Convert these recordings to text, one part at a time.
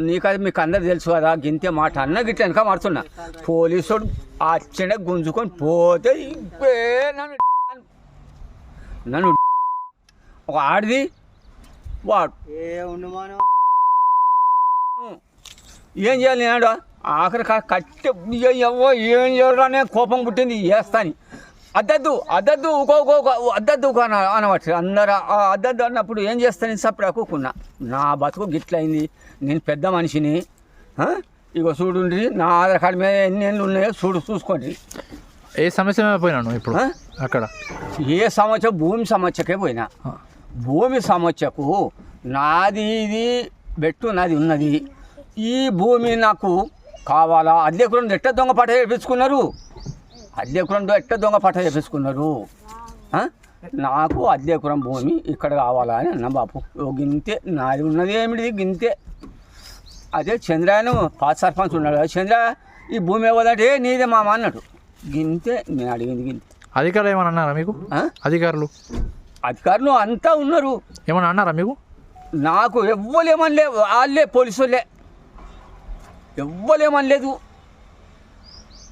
నీకు అది మీకు అందరు తెలుసు కదా గింతే మాట అన్న గిట్ల వెనక మారుతున్నా. పోలీసుడు చెండ గుంజుకొని పోతే నన్ను నన్ను ఒక ఆడిది వాడు ఏ ఉండమాను ఏం చేయాలి నేనాడు? ఆఖరి కట్టె ఏం చేయాలనే కోపం పుట్టింది చేస్తాని అద్దద్దు అద్దద్దు ఊకో ఊకో ఊకో, అద్దద్దు అన అనవచ్చు. అందరు అద్దద్దు అన్నప్పుడు ఏం చేస్తాను సప్పుడు అక్కుకున్నా నా బతుకు గిట్లయింది. నేను పెద్ద మనిషిని? ఇగో చూడుండ్రి నా ఆధార్ కార్డు మీద ఎన్ని ఎన్ని ఉన్నాయో చూడు చూసుకోండి. ఏ సమస్య పోయినాను ఇప్పుడు? అక్కడ? ఏ సమస్య భూమి సమస్యకే పోయినా. భూమి సమస్యకు నాది ఇది బెట్టు నాది ఉన్నది. ఈ భూమి నాకు కావాలా? అద్దెకురం ఎట్ట దొంగ పట్ట చేపించుకున్నారు అద్దెకురం ఎట్ట దొంగ పట్ట చేపించుకున్నారు? నాకు అద్దెకురం భూమి ఇక్కడ కావాలా అని అన్న బాపు ఓ గింతే నాది ఉన్నది ఏమిటి గింతే. అదే చంద్రాయను పాత సర్పంచ్ ఉన్నాడు చంద్ర ఈ భూమి ఇవ్వదంటే "ఏ, నీదే మామ అన్నాడు. గింతే నేను అడిగింది గింతే. అధికారులు ఏమన్నా అన్నారా మీకు? అధికారులు? అధికారులు అంతా ఉన్నారు. ఏమన్నా అన్నారా మీకు? నాకు ఎవ్వలేమనలే. వాళ్ళే పోలీసులే. ఎవ్వలేమనలేదు.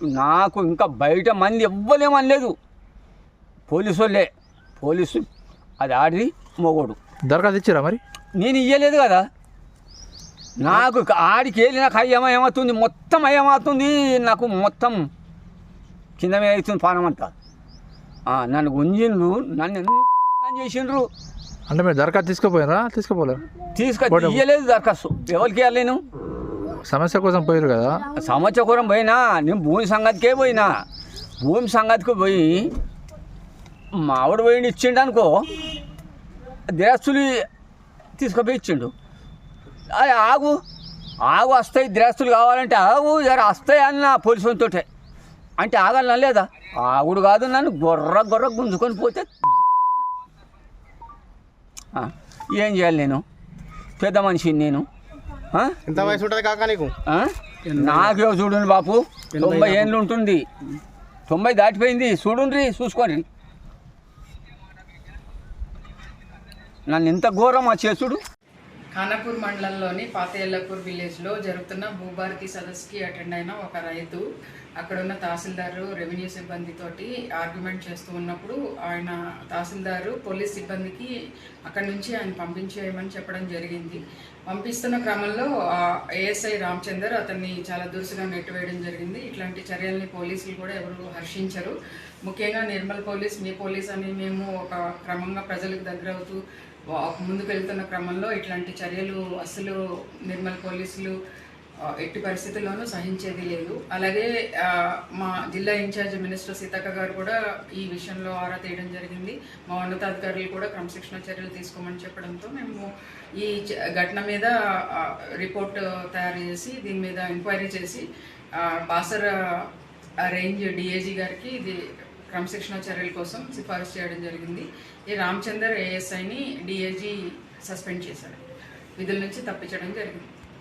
నాకు ఇంకా బయట మంది ఎవ్వలేమనలేదు పోలీసులే పోలీసు అది ఆడిది మొగోడు. దరఖాస్తు ఇచ్చిరా మరి? నేను ఇయ్యలేదు కదా. నాకు ఆడికి వెళ్ళి నాకు అయ్యమ ఏమవుతుంది? మొత్తం అయ్యమవుతుంది. నాకు మొత్తం కింద మీద అవుతుంది పానం అంతా. ఆ, నన్ను గుంజిండ్రు నన్ను ఎంత చేసిండ్రు? అంటే మీరు దరఖాస్తు తీసుకుపోయినరా తీసుకుపోలేరు తీసుకొచ్చి పోటీ- ఇయ్యలేదు దరఖాస్తు. ఎవరికి నేను? సమస్య కోసం పోయారు కదా? సమస్య కోసం పోయినా నేను భూమి సంగతికే పోయినా. భూమి సంగతికి పోయి మావిడ పోయి ఇచ్చిండు అనుకో ద్రాస్తులు తీసుకుపోయి ఇచ్చిండు. అది ఆగు ఆగు వస్తాయి ద్రాస్తులు కావాలంటే ఆగు జర వస్తాయి అన్న పోలీసులతో అంటే ఆగాలనా లేదా? ఆగుడు కాదు నన్ను గొర్ర గొర్ర గుంజుకొని పోతే ఏం చేయాలి నేను? పెద్ద మనిషిని నేను. ఎంత వయసు ఉంటుంది కాక నీకు? ఆ? నాకే చూడండి బాపు. తొంభై ఏళ్ళు ఉంటుంది. తొంభై దాటిపోయింది. చూడుండ్రి చూసుకోండి. నన్ను ఇంత ఘోరం ఆ చేసుడు ఖానాపూర్ మండలంలోని పాత ఎల్లపూర్ విలేజ్లో జరుగుతున్న భూభారతి సదస్సుకి అటెండ్ అయిన ఒక రైతు అక్కడ ఉన్న తహసీల్దారు రెవెన్యూ సిబ్బందితోటి ఆర్గ్యుమెంట్ చేస్తూ ఉన్నప్పుడు ఆయన తహసీల్దారు పోలీస్ సిబ్బందికి అక్కడి నుంచి ఆయన పంపించేయమని చెప్పడం జరిగింది. పంపిస్తున్న క్రమంలో ఏఎస్ఐ రామచందర్ అతన్ని చాలా దురుసుగా నెట్టివేయడం జరిగింది. ఇట్లాంటి చర్యల్ని పోలీసులు కూడా ఎవరు హర్షించరు. ముఖ్యంగా నిర్మల్ పోలీస్ మీ పోలీస్ అని మేము ఒక క్రమంగా ప్రజలకు దగ్గర అవుతూ ముందుకు వెళ్తున్న క్రమంలో ఇట్లాంటి చర్యలు అసలు నిర్మల్ పోలీసులు ఎట్టి పరిస్థితుల్లోనూ సహించేది లేదు. అలాగే మా జిల్లా ఇన్ఛార్జ్ మినిస్టర్ సీతక్క గారు కూడా ఈ విషయంలో ఆరా తీయడం జరిగింది. మా ఉన్నతాధికారులు కూడా క్రమశిక్షణ చర్యలు తీసుకోమని చెప్పడంతో మేము ఈ ఘటన మీద రిపోర్ట్ తయారు చేసి దీని మీద ఎంక్వైరీ చేసి బాసర్ రేంజ్ డిఏజీ గారికి ఇది క్రమశిక్షణ చర్యల కోసం సిఫారసు చేయడం జరిగింది. ఈ రామచందర్ ఏఎస్ఐని డిఏజీ సస్పెండ్ చేశారు. విధుల నుంచి తప్పించడం జరిగింది.